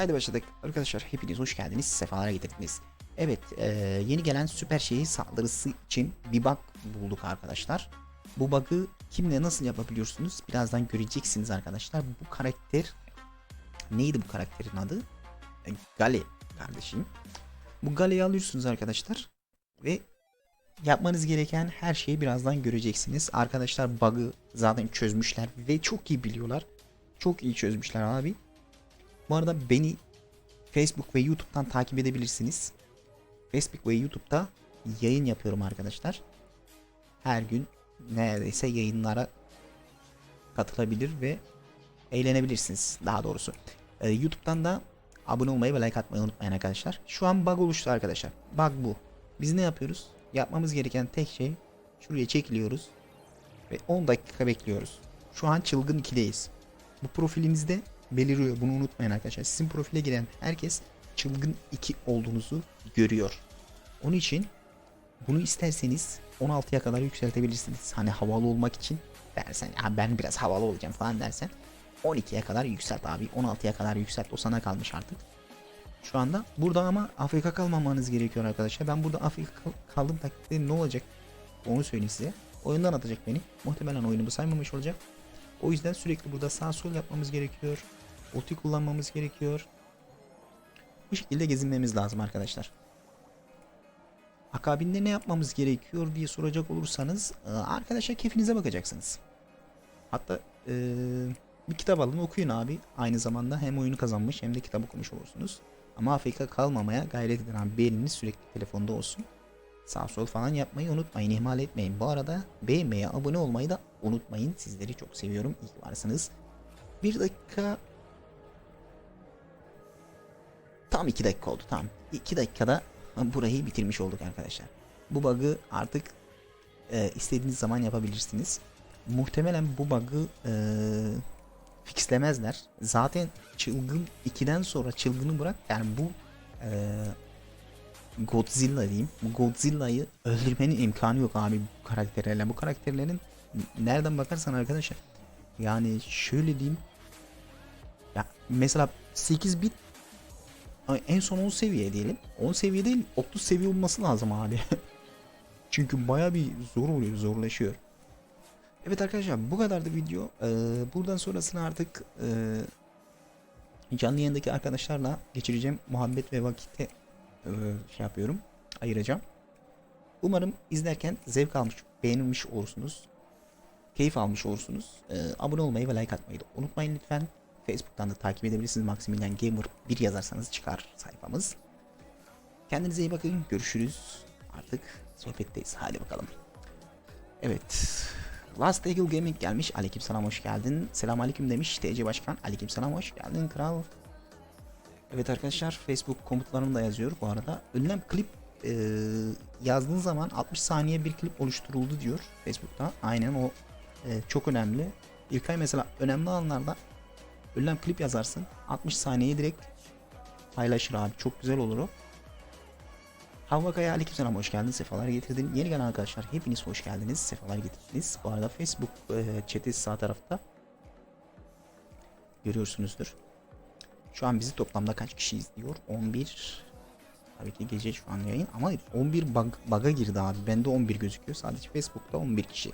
Haydi başladık. Arkadaşlar hepiniz hoş geldiniz. Sefalara getirdiniz. Evet e, yeni gelen süper şehir saldırısı için bir bug bulduk arkadaşlar. Bu bug'ı kimle nasıl yapabiliyorsunuz birazdan göreceksiniz arkadaşlar. Bu karakter neydi bu karakterin adı? E, Gale kardeşim. Bu Gale'yi alıyorsunuz arkadaşlar ve yapmanız gereken her şeyi birazdan göreceksiniz. Arkadaşlar bug'ı zaten çözmüşler ve çok iyi biliyorlar. Çok iyi çözmüşler abi. Bu arada beni Facebook ve YouTube'dan takip edebilirsiniz. Facebook ve YouTube'da yayın yapıyorum arkadaşlar. Her gün neredeyse yayınlara katılabilir ve eğlenebilirsiniz daha doğrusu. Ee, YouTube'dan da abone olmayı ve like atmayı unutmayın arkadaşlar. Şu an bug oluştu arkadaşlar. Bug bu. Biz ne yapıyoruz? Yapmamız gereken tek şey şuraya çekiliyoruz ve 10 dakika bekliyoruz. Şu an çılgın 2'deyiz. Bu profilinizde beliriyor. Bunu unutmayın arkadaşlar. Sizin profile giren herkes çılgın 2 olduğunuzu görüyor. Onun için bunu isterseniz 16'ya kadar yükseltebilirsiniz. Hani havalı olmak için dersen ya ben biraz havalı olacağım falan dersen 12'ye kadar yükselt abi. 16'ya kadar yükselt. O sana kalmış artık. Şu anda burada ama Afrika kalmamanız gerekiyor arkadaşlar. Ben burada Afrika kal- kaldım takdirde ne olacak? Onu söyleyeyim size. Oyundan atacak beni. Muhtemelen oyunumu saymamış olacak. O yüzden sürekli burada sağ sol yapmamız gerekiyor. Ulti kullanmamız gerekiyor. Bu şekilde gezinmemiz lazım arkadaşlar. Akabinde ne yapmamız gerekiyor diye soracak olursanız e, arkadaşlar keyfinize bakacaksınız. Hatta e, bir kitap alın okuyun abi. Aynı zamanda hem oyunu kazanmış hem de kitap okumuş olursunuz. Ama AFK kalmamaya gayret edin abi. Beyniniz sürekli telefonda olsun. Sağ sol falan yapmayı unutmayın. ihmal etmeyin. Bu arada beğenmeyi, abone olmayı da unutmayın. Sizleri çok seviyorum. İyi ki varsınız. Bir dakika Tam 2 dakika oldu tamam. 2 dakikada burayı bitirmiş olduk arkadaşlar. Bu bug'ı artık e, istediğiniz zaman yapabilirsiniz. Muhtemelen bu bug'ı e, fixlemezler. Zaten çılgın 2'den sonra çılgını bırak yani bu e, Godzilla diyeyim. Bu Godzilla'yı öldürmenin imkanı yok abi bu karakterlerle. Bu karakterlerin nereden bakarsan arkadaşlar yani şöyle diyeyim ya mesela 8 bit en son 10 seviye diyelim. 10 seviye değil 30 seviye olması lazım abi. Çünkü baya bir zor oluyor zorlaşıyor. Evet arkadaşlar bu kadardı video. Ee, buradan sonrasını artık e, canlı yayındaki arkadaşlarla geçireceğim muhabbet ve vakite e, şey yapıyorum ayıracağım. Umarım izlerken zevk almış, beğenilmiş olursunuz. Keyif almış olursunuz. Ee, abone olmayı ve like atmayı da unutmayın lütfen. Facebook'tan da takip edebilirsiniz. Maximilian Gamer 1 yazarsanız çıkar sayfamız. Kendinize iyi bakın. Görüşürüz. Artık sohbetteyiz. Hadi bakalım. Evet. Last Eagle Gaming gelmiş. Aleyküm selam hoş geldin. Selam aleyküm demiş TC Başkan. Aleyküm selam hoş geldin kral. Evet arkadaşlar Facebook komutlarını da yazıyor bu arada. Önlem klip e, yazdığın zaman 60 saniye bir klip oluşturuldu diyor Facebook'ta. Aynen o e, çok önemli. İlkay mesela önemli alanlarda önlem klip yazarsın. 60 saniyeyi direkt paylaşır abi. Çok güzel olur o. Havva Kaya aleykümselam hoş geldin. Sefalar getirdin. Yeni gelen arkadaşlar hepiniz hoş geldiniz. Sefalar getirdiniz. Bu arada Facebook e, chat'i sağ tarafta görüyorsunuzdur. Şu an bizi toplamda kaç kişi izliyor? 11 Tabii ki gece şu an yayın ama 11 bug, bug'a girdi abi. Bende 11 gözüküyor. Sadece Facebook'ta 11 kişi.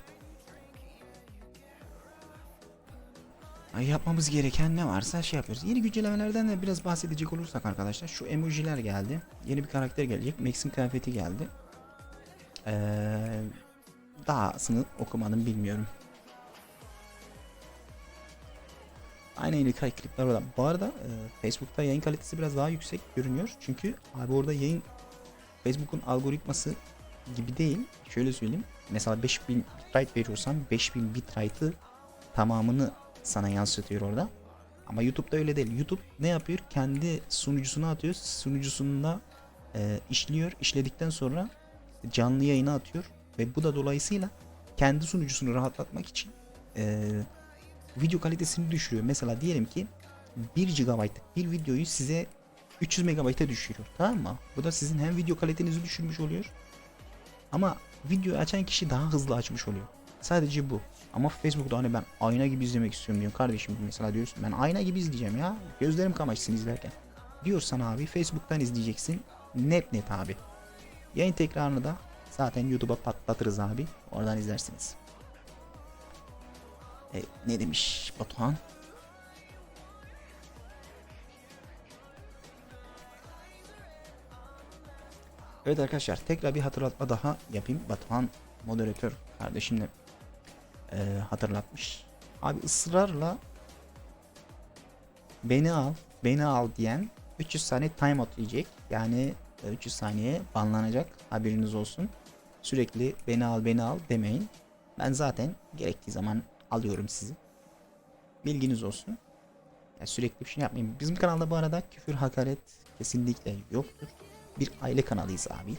Ay, Yapmamız gereken ne varsa şey yapıyoruz. Yeni güncellemelerden de biraz bahsedecek olursak arkadaşlar şu emojiler geldi. Yeni bir karakter gelecek. Max'in kıyafeti geldi. Ee, dahasını okumadım bilmiyorum. Aynen yeni kay klipler orada. Bu arada e, Facebook'ta yayın kalitesi biraz daha yüksek görünüyor. Çünkü abi orada yayın Facebook'un algoritması gibi değil. Şöyle söyleyeyim. Mesela 5000 bitrate veriyorsan 5000 bitrate'ı tamamını sana yansıtıyor orada. Ama YouTube'da öyle değil. YouTube ne yapıyor? Kendi sunucusuna atıyor. Sunucusunda e, işliyor. İşledikten sonra canlı yayına atıyor. Ve bu da dolayısıyla kendi sunucusunu rahatlatmak için e, video kalitesini düşürüyor. Mesela diyelim ki 1 GB'lık bir videoyu size 300 MB'a düşürüyor. Tamam mı? Bu da sizin hem video kalitenizi düşürmüş oluyor. Ama video açan kişi daha hızlı açmış oluyor. Sadece bu. Ama Facebook'ta hani ben ayna gibi izlemek istiyorum diyor kardeşim mesela diyorsun ben ayna gibi izleyeceğim ya. Gözlerim kamaşsın izlerken. diyorsan abi Facebook'tan izleyeceksin. Net net abi. Yayın tekrarını da zaten YouTube'a patlatırız abi. Oradan izlersiniz. E, ne demiş Batuhan? Evet arkadaşlar tekrar bir hatırlatma daha yapayım. Batuhan moderatör kardeşimle e, hatırlatmış. Abi ısrarla beni al, beni al diyen 300 saniye timeout yiyecek. Yani e, 300 saniye banlanacak. Haberiniz olsun. Sürekli beni al, beni al demeyin. Ben zaten gerektiği zaman alıyorum sizi. Bilginiz olsun. Ya sürekli bir şey yapmayın. Bizim kanalda bu arada küfür, hakaret kesinlikle yoktur. Bir aile kanalıyız abi.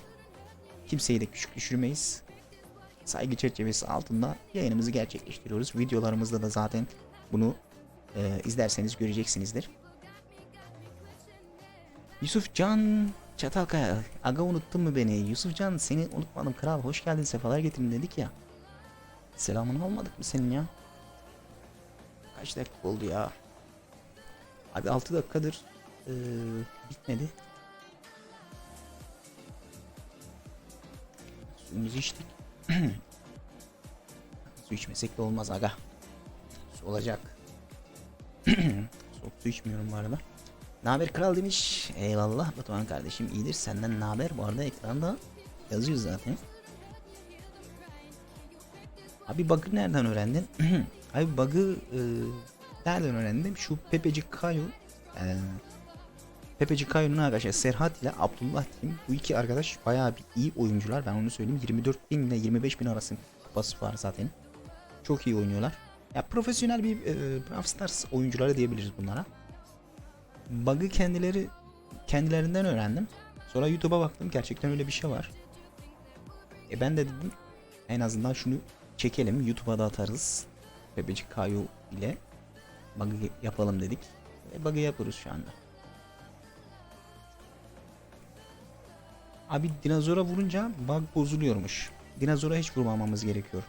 Kimseyi de küçük düşürmeyiz. Saygı çerçevesi altında yayınımızı gerçekleştiriyoruz. Videolarımızda da zaten bunu e, izlerseniz göreceksinizdir. Yusuf Can Çatalkaya. Aga unuttun mu beni? Yusuf Can seni unutmadım kral. Hoş geldin sefalar getirin dedik ya. Selamını almadık mı senin ya? Kaç dakika oldu ya? Abi 6 dakikadır e, bitmedi. Suyumuzu içtik. su içmesek de olmaz aga. Su olacak. Soğuk su içmiyorum bu arada. Naber kral demiş. Eyvallah Batuhan kardeşim iyidir. Senden naber? Bu arada ekranda yazıyor zaten. Abi bug'ı nereden öğrendin? Abi bug'ı e, nereden öğrendim? Şu Pepecik Kayu e, Pepeci Kayun'un arkadaşlar Serhat ile Abdullah diyeyim. Bu iki arkadaş bayağı bir iyi oyuncular. Ben onu söyleyeyim. 24 bin ile 25 bin arası kupası var zaten. Çok iyi oynuyorlar. Ya profesyonel bir e, Brawl Stars oyuncuları diyebiliriz bunlara. Bug'ı kendileri kendilerinden öğrendim. Sonra YouTube'a baktım gerçekten öyle bir şey var. E ben de dedim en azından şunu çekelim YouTube'a da atarız. Pepeci Kayu ile bug'ı yapalım dedik. E bug'ı yapıyoruz şu anda. Abi dinozora vurunca bug bozuluyormuş. Dinozora hiç vurmamamız gerekiyor.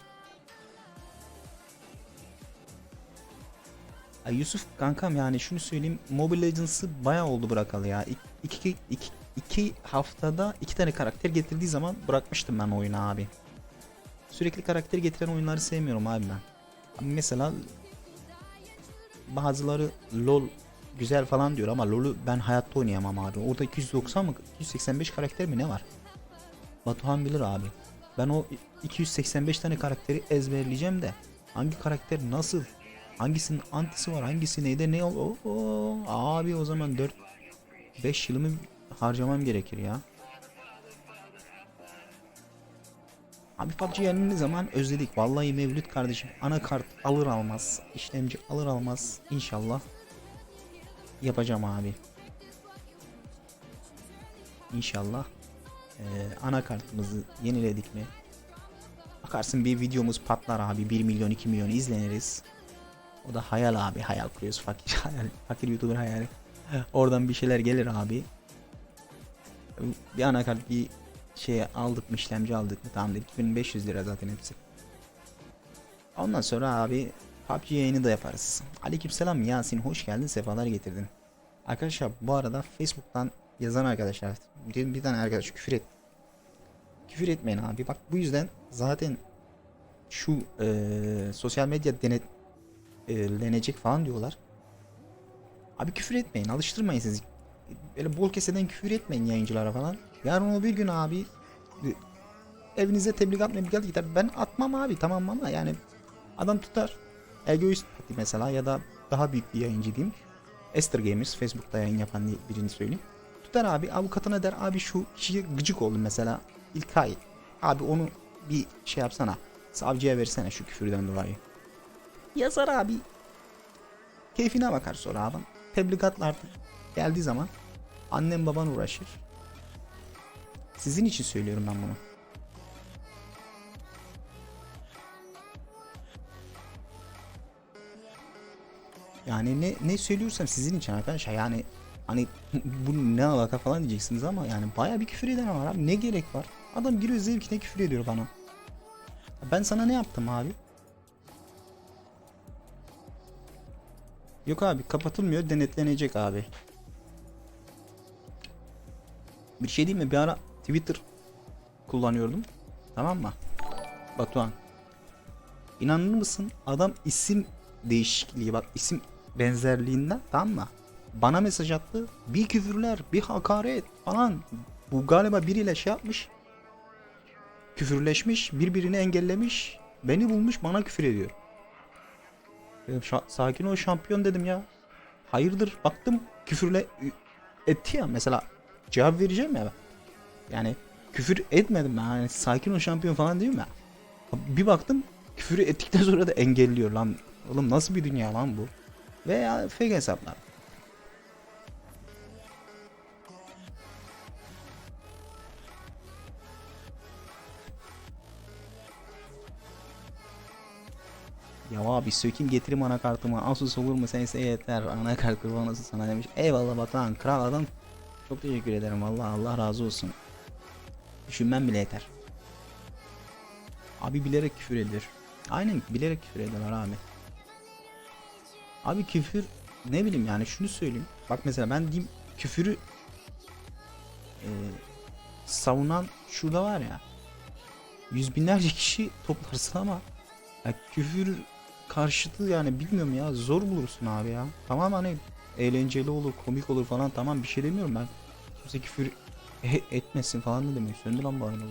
Ay Yusuf kankam yani şunu söyleyeyim Mobile Legends'ı bayağı oldu bırakalı ya. İki, iki, iki, iki haftada iki tane karakter getirdiği zaman bırakmıştım ben oyunu abi. Sürekli karakter getiren oyunları sevmiyorum abi ben. Mesela bazıları LoL güzel falan diyor ama LoL'u ben hayatta oynayamam abi. Orada 290 mı 285 karakter mi ne var? Batuhan bilir abi. Ben o 285 tane karakteri ezberleyeceğim de hangi karakter nasıl hangisinin antisi var hangisi neyde ne ol abi o zaman 4 5 yılımı harcamam gerekir ya. Abi PUBG yenildiği zaman özledik. Vallahi Mevlüt kardeşim anakart alır almaz, işlemci alır almaz inşallah yapacağım abi. İnşallah ee, anakartımızı yeniledik mi? Bakarsın bir videomuz patlar abi 1 milyon 2 milyon izleniriz. O da hayal abi hayal kuruyoruz fakir hayal fakir youtuber hayali. Oradan bir şeyler gelir abi. Bir anakart bir şey aldık mı işlemci aldık mı tamam dedik 2500 lira zaten hepsi. Ondan sonra abi PUBG yayını da yaparız. Aleykümselam Yasin hoş geldin sefalar getirdin. Arkadaşlar bu arada Facebook'tan yazan arkadaşlar bir, bir tane arkadaş küfür et. Küfür etmeyin abi bak bu yüzden zaten şu e, sosyal medya denet e, lenecek falan diyorlar. Abi küfür etmeyin alıştırmayın siz. Böyle bol keseden küfür etmeyin yayıncılara falan. Yarın o bir gün abi e, evinize tebligat mebligat gider. Ben atmam abi tamam ama yani adam tutar. Egoist mesela ya da daha büyük bir yayıncı diyeyim. Esther Gamers Facebook'ta yayın yapan birini söyleyeyim. Tutar abi avukatına der abi şu kişiye gıcık oldum mesela İlkay. Abi onu bir şey yapsana. Savcıya versene şu küfürden dolayı. Yazar abi. Keyfine bakar sonra adam. Tebligatlar geldiği zaman annem baban uğraşır. Sizin için söylüyorum ben bunu. Yani ne ne söylüyorsam sizin için arkadaşlar yani hani bu ne alaka falan diyeceksiniz ama yani baya bir küfür eden var abi ne gerek var? Adam giriyor zevkine küfür ediyor bana. Ben sana ne yaptım abi? Yok abi kapatılmıyor denetlenecek abi. Bir şey değil mi? Bir ara Twitter kullanıyordum. Tamam mı? Batuhan. İnanır mısın? Adam isim değişikliği bak isim benzerliğinden tamam mı? Bana mesaj attı. Bir küfürler, bir hakaret falan. Bu galiba biriyle şey yapmış. Küfürleşmiş, birbirini engellemiş. Beni bulmuş bana küfür ediyor. Dedim, "Şa- sakin ol şampiyon dedim ya. Hayırdır baktım küfürle etti ya mesela cevap vereceğim ya ben. Yani küfür etmedim ben hani sakin ol şampiyon falan diyorum ya. Bir baktım küfürü ettikten sonra da engelliyor lan. Oğlum nasıl bir dünya lan bu? Veya fake hesaplar. Ya abi sökeyim getireyim anakartımı. Asus olur mu sense yeter. Anakart kurbanası sana demiş. Eyvallah Batuhan kral adam. Çok teşekkür ederim valla Allah razı olsun. Düşünmem bile yeter. Abi bilerek küfür ediyor. Aynen bilerek küfür ediyorlar abi. Abi küfür ne bileyim yani şunu söyleyeyim. Bak mesela ben diyeyim küfürü e, savunan şurada var ya. Yüz binlerce kişi toplarsın ama ya küfür karşıtı yani bilmiyorum ya zor bulursun abi ya. Tamam hani eğlenceli olur komik olur falan tamam bir şey demiyorum ben. Kimse küfür e- etmesin falan ne demek söndü lan bu arada.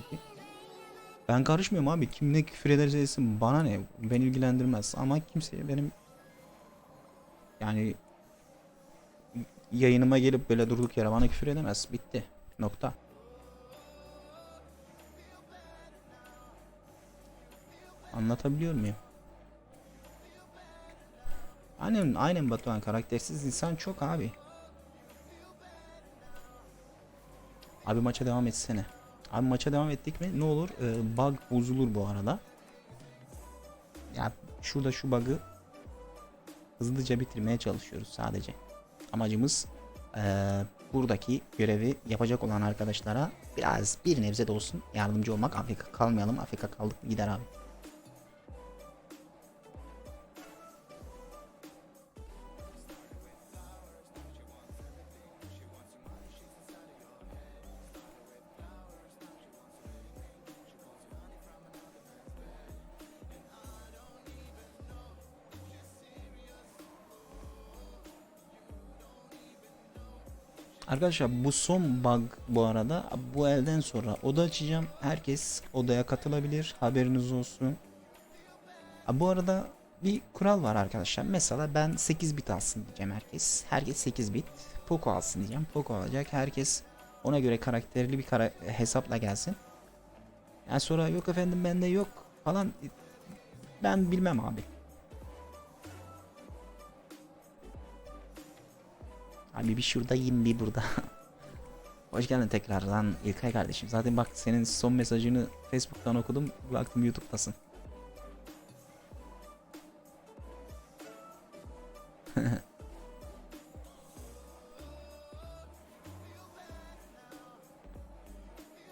Ben karışmıyorum abi kim ne küfür ederse etsin bana ne beni ilgilendirmez ama kimseye benim yani yayınıma gelip böyle durduk yere bana küfür edemez bitti nokta. Anlatabiliyor muyum? Aynen aynen Batuhan karaktersiz insan çok abi. Abi maça devam etsene. Abi maça devam ettik mi ne olur Ee, bug bozulur bu arada. Ya şurada şu bug'ı hızlıca bitirmeye çalışıyoruz sadece. Amacımız ee, buradaki görevi yapacak olan arkadaşlara biraz bir nebze de olsun yardımcı olmak. Afrika kalmayalım. Afrika kaldık gider abi. Arkadaşlar bu son bug bu arada bu elden sonra oda açacağım. Herkes odaya katılabilir. Haberiniz olsun. Bu arada bir kural var arkadaşlar. Mesela ben 8 bit alsın diyeceğim herkes. Herkes 8 bit. Poco alsın diyeceğim. Poco alacak. Herkes ona göre karakterli bir kara hesapla gelsin. Yani sonra yok efendim bende yok falan. Ben bilmem abi. Abi bir şurada yiyeyim bir burada. Hoş geldin tekrardan İlkay kardeşim. Zaten bak senin son mesajını Facebook'tan okudum. Baktım YouTube'dasın.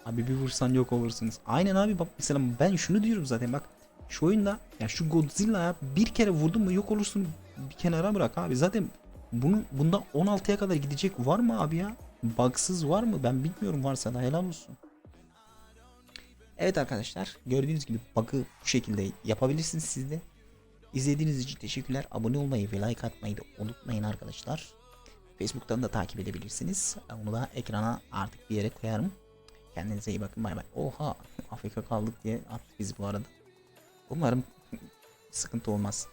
abi bir vursan yok olursunuz. Aynen abi bak mesela ben şunu diyorum zaten bak. Şu oyunda ya şu Godzilla'ya bir kere vurdun mu yok olursun bir kenara bırak abi. Zaten bunun bundan 16'ya kadar gidecek var mı abi ya? Bugsız var mı? Ben bilmiyorum varsa da helal olsun. Evet arkadaşlar gördüğünüz gibi bug'ı bu şekilde yapabilirsiniz siz de. İzlediğiniz için teşekkürler. Abone olmayı ve like atmayı da unutmayın arkadaşlar. Facebook'tan da takip edebilirsiniz. Onu da ekrana artık bir yere koyarım. Kendinize iyi bakın. Bay bay. Oha Afrika kaldık diye attık biz bu arada. Umarım sıkıntı olmaz.